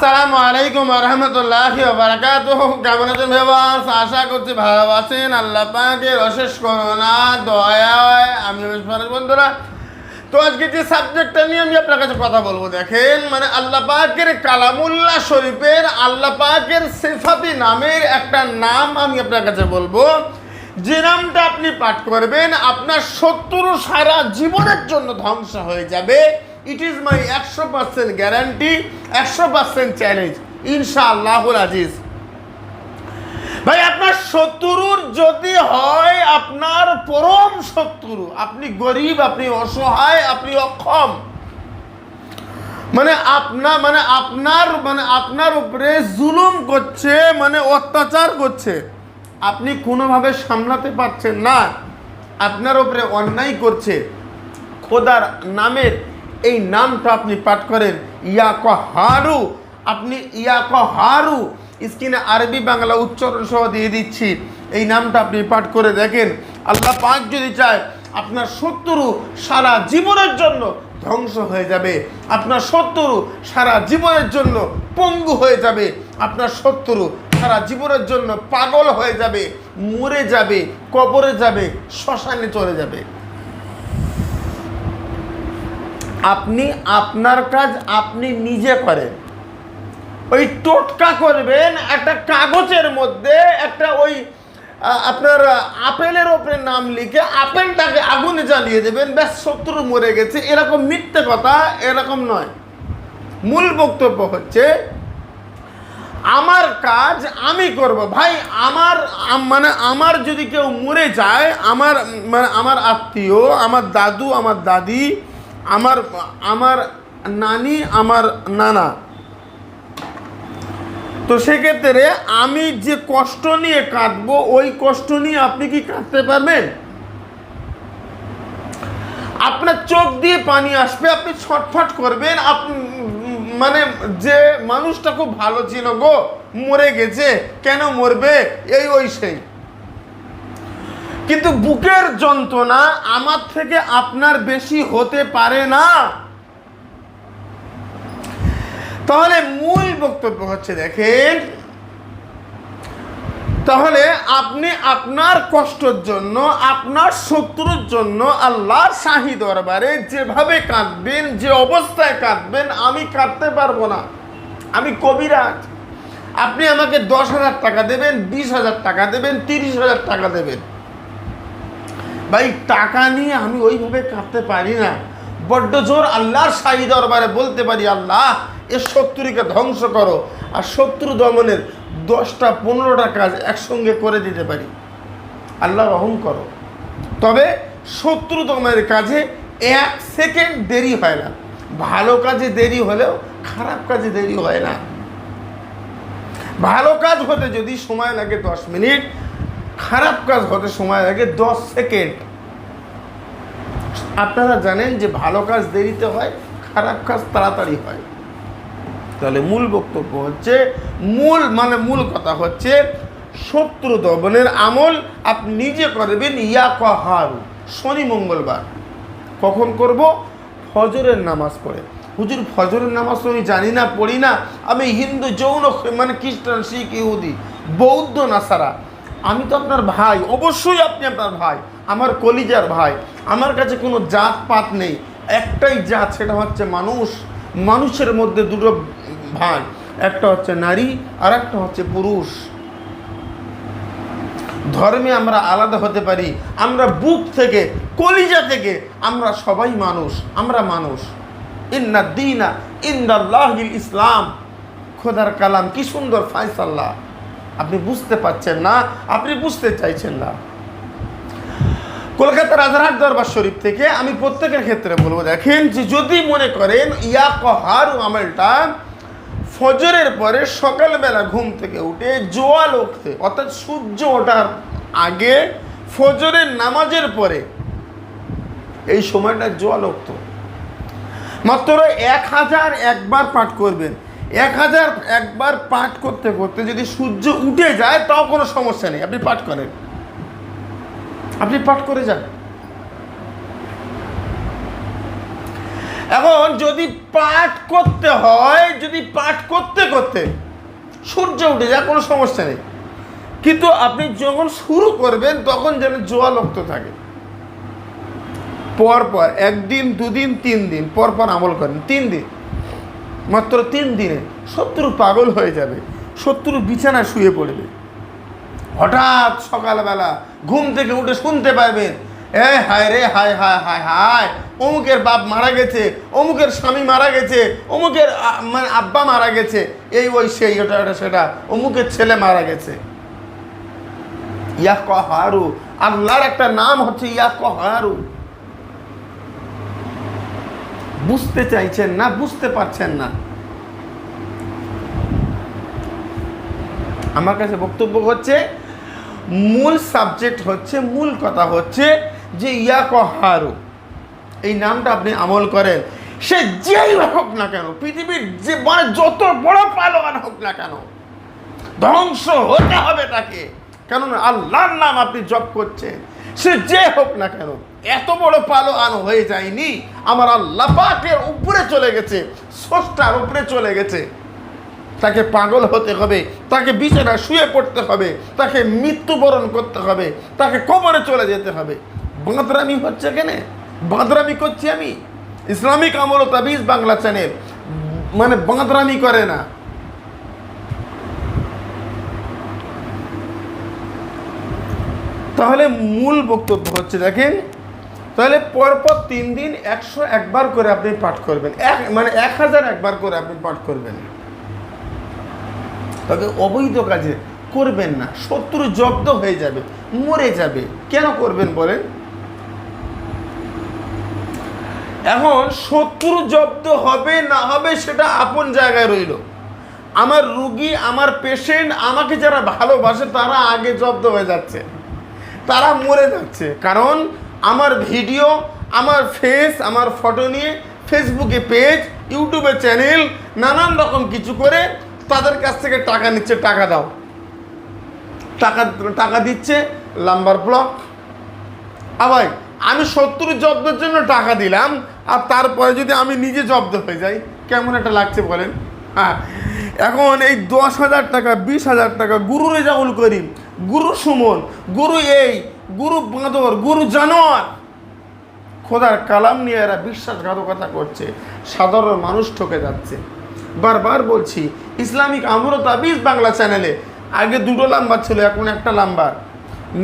আসসালামু আলাইকুম রহমতুল্লাহ বারাকাত কেমন আছেন ভেবাস আশা করছি ভালো আছেন। আল্লাহ পাকের অশেষ করোনা দয়ায়। আমি বন্ধুরা, তো আজকে যে সাবজেক্টটা নিয়ে আমি আপনার কাছে কথা বলব, দেখেন মানে আল্লাহ পাকের কালামুল্লাহ শরীফের আল্লাহ পাকের সেফাতি নামের একটা নাম আমি আপনার কাছে বলব। যে নামটা আপনি পাঠ করবেন, আপনার শত্রু সারা জীবনের জন্য ধ্বংস হয়ে যাবে। ইট ইজ মাই একশো পার্সেন্ট গ্যারান্টি একশো পার্সেন্ট চ্যালেঞ্জ ইনশাআল্লাহুল আজিজ। ভাই, আপনার শত্রুর যদি হয়, আপনার পরম শত্রু। আপনি গরিব, আপনি অসহায়, আপনি অক্ষম। মানে আপনার মানে আপনার মানে আপনার উপরে জুলুম করছে মানে অত্যাচার করছে। আপনি কোনোভাবে সামলাতে পারছেন না। আপনার উপরে অন্যায় করছে। খোদার নামের এই নামটা আপনি পাঠ করেন, ইয়াক হারু। আপনি ইয়াক হারু। স্ক্রিনে আরবি বাংলা উচ্চারণ সহ দিয়ে দিচ্ছি। এই নামটা আপনি পাঠ করে দেখেন। আল্লাহ পাক যদি চায়, আপনার শত্রু সারা জীবনের জন্য ধ্বংস হয়ে যাবে। আপনার শত্রু সারা জীবনের জন্য পঙ্গু হয়ে যাবে। আপনার শত্রু সারা জীবনের জন্য পাগল হয়ে যাবে, মরে যাবে, কবরে যাবে, শ্মশানে চলে যাবে। আপনি আপনার কাজ আপনি নিজে করেন। ওই টোটকা করবেন একটা কাগজের মধ্যে একটা ওই আপনার আপেলের ওপরে নাম লিখে আপেলটাকে আগুনে জ্বালিয়ে দেবেন। ব্যাস, শত্রু মরে গেছে। এরকম মিথ্যে কথা, এরকম নয়। মূল বক্তব্য হচ্ছে, আমার কাজ আমি করব। ভাই, আমার মানে আমার যদি কেউ মরে যায়, আমার মানে আমার আত্মীয়, আমার দাদু, আমার দাদি আমার আমার নানি, আমার নানা। তো সেক্ষেত্রে আমি যে কষ্ট নিয়ে কাঁদবো, ওই কষ্ট নিয়ে আপনি কি কাঁদতে পারবেন? আপনার চোখ দিয়ে পানি আসবে, আপনি ছটফট করবেন আপনি মানে যে মানুষটা খুব ভালো ছিল গো, মরে গেছে, কেন মরবে? এই ওই সেই। কিন্তু বুকের যন্ত্রণা আমার থেকে আপনার বেশি হতে পারে না। তাহলে মূল বক্তব্য হচ্ছে দেখেন, তাহলে আপনি আপনার কষ্টর জন্য, আপনার শত্রুর জন্য আল্লাহর শাহী দরবারে যেভাবে কাঁদবেন, যে অবস্থায় কাঁদবেন, আমি কাঁদতে পারব না। আমি কবিরাজ। আপনি আমাকে দশ হাজার টাকা দেবেন, বিশ হাজার টাকা দেবেন, তিরিশ হাজার টাকা দেবেন। ভাই, টাকা নিয়ে আমি ওইভাবে কাঁদতে পারি না। বড্ড জোর আল্লাহর শাহী দরবারে বলতে পারি, আল্লাহ, এ শত্রুকে ধ্বংস করো আর শত্রু দমনের দশটা, পনেরোটা কাজ একসঙ্গে করে দিতে পারি। আল্লাহ রহম করো। তবে শত্রু দমনের কাজে এক সেকেন্ড দেরি হয় না। ভালো কাজে দেরি হলেও খারাপ কাজে দেরি হয় না। ভালো কাজ হতে যদি সময় লাগে দশ মিনিট খারাপ কাজ হতে সময় লাগে দশ সেকেন্ড। আপনারা জানেন যে ভালো কাজ দেরিতে হয়, খারাপ কাজ তাড়াতাড়ি হয়। তাহলে মূল বক্তব্য হচ্ছে, মূল মানে মূল কথা হচ্ছে, শত্রু দমনের আমল আপনি নিজে করবেন, ইয়া কাহারু, শনি মঙ্গলবার। কখন করব? ফজরের নামাজ পড়ে। হুজুর, ফজরের নামাজ তো আমি জানি না, পড়ি না। আমি হিন্দু, যৌন মানে খ্রিস্টান, শিখ, ইহুদি, বৌদ্ধ, নাসারা। আমি তো আপনার ভাই, অবশ্যই আপনি আপনার ভাই, আমার কলিজার ভাই, আমার কাছে কোনো জাত পাত নেই, একটাই জাত, সেটা হচ্ছে মানুষ, মানুষের মধ্যে দুটো ভাই, একটা হচ্ছে নারী আর একটা হচ্ছে পুরুষ। ধর্মে আমরা আলাদা হতে পারি, আমরা বুক থেকে, কলিজা থেকে, আমরা সবাই মানুষ, আমরা মানুষ। ইন্না দিনা ইসলাম, খোদার কালাম, কি সুন্দর ফায়সাল্লাহ আপনি বুঝতে পারছেন না, আপনি বুঝতে চাইছেন না। কলকাতার রাজারহাট দরবার শরীফ থেকে আমি প্রত্যেকের ক্ষেত্রে বলব, দেখেন যে যদি মনে করেন ইয়া কহারু আমলটা ফজরের পরে সকালবেলা ঘুম থেকে উঠে জোয়াল উঠতে, অর্থাৎ সূর্য ওঠার আগে ফজরের নামাজের পরে এই সময়টা জোয়াল উঠত। মাত্র এক হাজার একবার পাঠ করবেন। এক হাজার একবার পাঠ করতে করতে যদি সূর্য উঠে যায়, তাও কোনো সমস্যা নেই। আপনি পাঠ করেন। আপনি পাঠ করে যান। এখন যদি পাঠ করতে হয়, যদি পাঠ করতে করতে সূর্য উঠে যায়, কোনো সমস্যা নেই। কিন্তু আপনি যখন শুরু করবেন, তখন যেন জোয়া লক্ত থাকে। পর পর একদিন, দুদিন, তিন দিন পর পর আমল করেন। তিন দিন। মাত্র তিন দিনে শত্রু পাগল হয়ে যাবে, শত্রু বিছানায় শুয়ে পড়বে। হঠাৎ সকালবেলা ঘুম থেকে উঠে শুনতে পারবেন, এ হায় রে, হায় হায় হায় হায়, অমুকের বাপ মারা গেছে, অমুকের স্বামী মারা গেছে, অমুকের মানে আব্বা মারা গেছে, এই ওই সেই, ওটা ওটা, সেটা, অমুকের ছেলে মারা গেছে। ইয়া কহারু, আল্লাহর একটা নাম হচ্ছে ইয়া কহারু। বুঝতে চাইছেন না, বুঝতে পারছেন না। আমার কাছে বক্তব্য হচ্ছে, মূল সাবজেক্ট হচ্ছে, মূল কথা হচ্ছে যে ইয়া কহারু এই নামটা আপনি আমল করেন। সে যেই হোক না কেন, পৃথিবীর যে মানে যত বড় পালোয়ান হোক না কেন, ধ্বংস হতে হবে তাকে। কারণ আল্লাহর নাম আপনি জপ করছেন। সে যে হোক না কেন এত বড় পালো পালোয়ান হয়ে যায়নি। আমার আল্লাহ পাকের উপরে চলে গেছে, স্রষ্টার উপরে চলে গেছে। তাকে পাগল হতে হবে, তাকে বিছানায় শুয়ে পড়তে হবে, তাকে মৃত্যুবরণ করতে হবে, তাকে কবরে চলে যেতে হবে। বাঁদরামি হচ্ছে কেন বাঁদরামি করছি আমি। ইসলামিক আমল তাবিজ বাংলা চ্যানেল মানে বাঁদরামি করে না। তাহলে মূল বক্তব্য হচ্ছে দেখেন তাহলে পরপর তিন দিন একশো একবার করে আপনি পাঠ করবেন। এক মানে এক হাজার একবার করে আপনি পাঠ করবেন। তবে অবৈধ কাজে করবেন না। শত্রু জব্দ হয়ে যাবে, মরে যাবে। কেন করবেন বলেন? এখন শত্রু জব্দ হবে না হবে সেটা আপন জায়গায় রইল। আমার রুগী, আমার পেশেন্ট আমাকে যারা ভালোবাসে তারা আগে জব্দ হয়ে যাচ্ছে। তারা মরে যাচ্ছে। কারণ আমার ভিডিও, আমার ফেস আমার ফটো নিয়ে ফেসবুকে পেজ ইউটিউবে চ্যানেল নানান রকম কিছু করে তাদের কাছ থেকে টাকা নিচ্ছে, টাকা দাও। টাকা টাকা দিচ্ছে লাম্বার ব্লক আবার আমি সত্তর জব্দের জন্য টাকা দিলাম, আর তারপরে যদি আমি নিজে জব্দ হয়ে যাই, কেমন একটা লাগছে বলেন? হ্যাঁ। এখন এই দশ হাজার টাকা, বিশ হাজার টাকা গুরু রেজাউল করিম, গুরু সুমন, গুরু এই গুরু বাঁদর, গুরু জানোয়ার। খোদার কালাম নিয়ে এরা বিশ্বাসঘাতকতা করছে, সাধারণ মানুষ ঠকে যাচ্ছে। বারবার বলছি, ইসলামিক আমর তাবিজ বাংলা চ্যানেলে আগে দুটো নাম্বার ছিল, এখন একটা number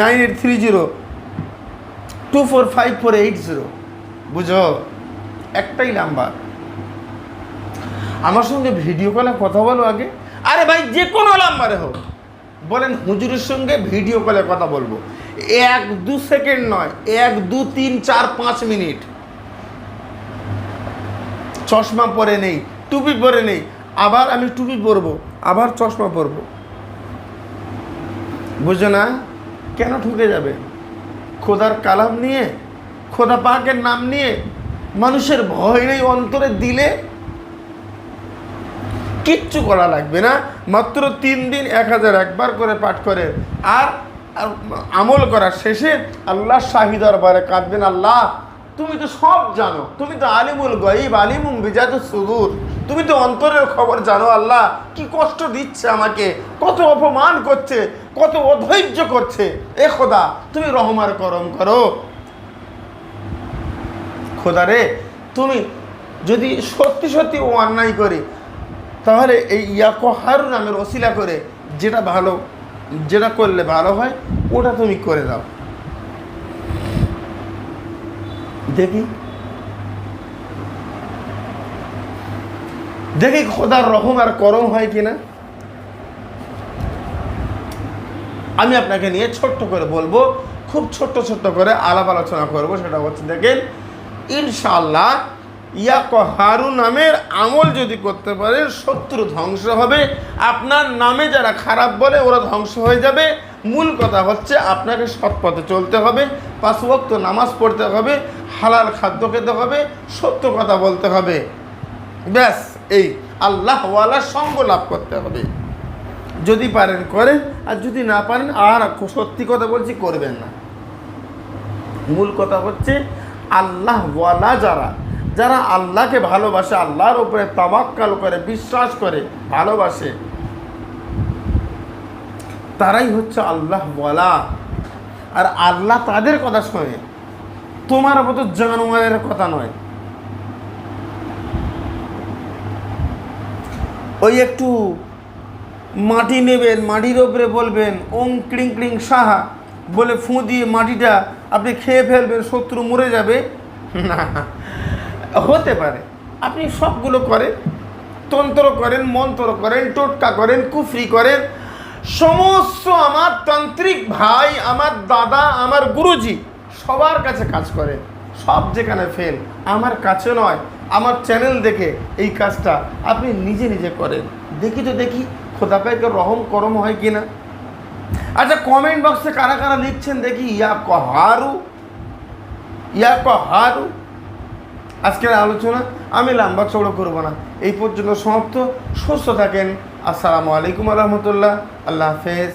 nine eight three zero, two four five four eight zero. বুঝো? একটাই নাম্বার আমার সঙ্গে ভিডিও কলে কথা বলো আগে। আরে ভাই, যে কোনো নাম্বারে হোক। বলেন, হুজুরের সঙ্গে ভিডিও কলে কথা বলব। এক, দু সেকেন্ড নয়। এক, দু, তিন, চার, পাঁচ মিনিট। চশমা পরে নেই, টুপি পরে নেই। আবার আমি টুপি পরবো, আবার চশমা পরবো। বুঝো না? কেন ঠুকে যাবে? খোদার কালাম নিয়ে, খোদা পাকের নাম নিয়ে মানুষের ভয় নেই অন্তরে দিলে? কিচ্ছু করা লাগবে না। মাত্র তিন দিন এক হাজার একবার করে পাঠ করে। আর আমল করার শেষে আল্লাহ শাহি দরবারে কাঁদবেন, আল্লাহ, তুমি তো সব জানো। তুমি তো আলিমুল গরিব আলিমুম বিজাত সুদূর। তুমি তো অন্তরের খবর জানো, আল্লাহ, কি কষ্ট দিচ্ছে আমাকে, কত অপমান করছে, কত অধৈর্য করছে। এ খোদা, তুমি রহমার করম করো। খোদা রে, তুমি যদি সত্যি সত্যি ও অন্যায় করে, তাহলে এই ইয়াকোহার নামের ওসিলা করে, যেটা ভালো যেটা করলে ভালো হয়, ওটা তুমি করে দাও। দেখি। দেখি খোদার রহম আর করম হয় কিনা। আমি আপনাকে নিয়ে ছোট্ট করে বলব, খুব ছোট্ট ছোট্ট করে আলাপ আলোচনা করব, সেটা হচ্ছে দেখেন ইনশাল্লাহ ইয়াক হারু নামের আমল যদি করতে পারেন শত্রু ধ্বংস হবে। আপনার নামে যারা খারাপ বলে, ওরা ধ্বংস হয়ে যাবে। মূল কথা হচ্ছে আপনাকে সৎ পথে চলতে হবে, পাঁচ নামাজ পড়তে হবে, হালাল খাদ্য খেতে হবে, সত্য কথা বলতে হবে। ব্যাস, এই আল্লাহওয়ালার সঙ্গ লাভ করতে হবে। যদি পারেন, করেন, আর যদি না পারেন, আর সত্যি কথা বলছি, করবেন না। মূল কথা হচ্ছে আল্লাহওয়ালা যারা যারা আল্লাহকে ভালোবাসে, আল্লাহর উপরে তাবাক্কাল করে, বিশ্বাস করে, ভালোবাসে, তারাই হচ্ছে আল্লাহ বলা আর আল্লাহ তাদের কথা শোনে, তোমার মতো জানোয়ারের কথা নয়। ওই একটু মাটি নেবেন, মাটির ওপরে বলবেন, ওং ক্লিং ক্লিং সাহা বলে ফুঁ দিয়ে মাটিটা আপনি খেয়ে ফেলবেন, শত্রু মরে যাবে। না হতে পারে। আপনি সবগুলো করেন, তন্ত্র করেন, মন্ত্র করেন, টোটকা করেন, কুফরি করেন। সমস্ত আমার তান্ত্রিক ভাই, আমার দাদা, আমার গুরুজি সবার কাছে কাজ করেন। সব যেখানে ফেল আমার কাছে নয়, আমার চ্যানেল দেখে এই কাজটা আপনি নিজে নিজে করেন। দেখি তো দেখি, খোদা পাইকে রহম করম হয় কি না আচ্ছা কমেন্ট বক্সে কারা কারা লিখছেন দেখি ইয়া কহারু ইয়া কহারু আজকের আলোচনা, আমি লাম্বা চৌড়ো করব না। এই পর্যন্ত সমাপ্ত, সুস্থ থাকেন। আসসালামু আলাইকুম রহমতুল্লাহ। আল্লাহ হাফেজ।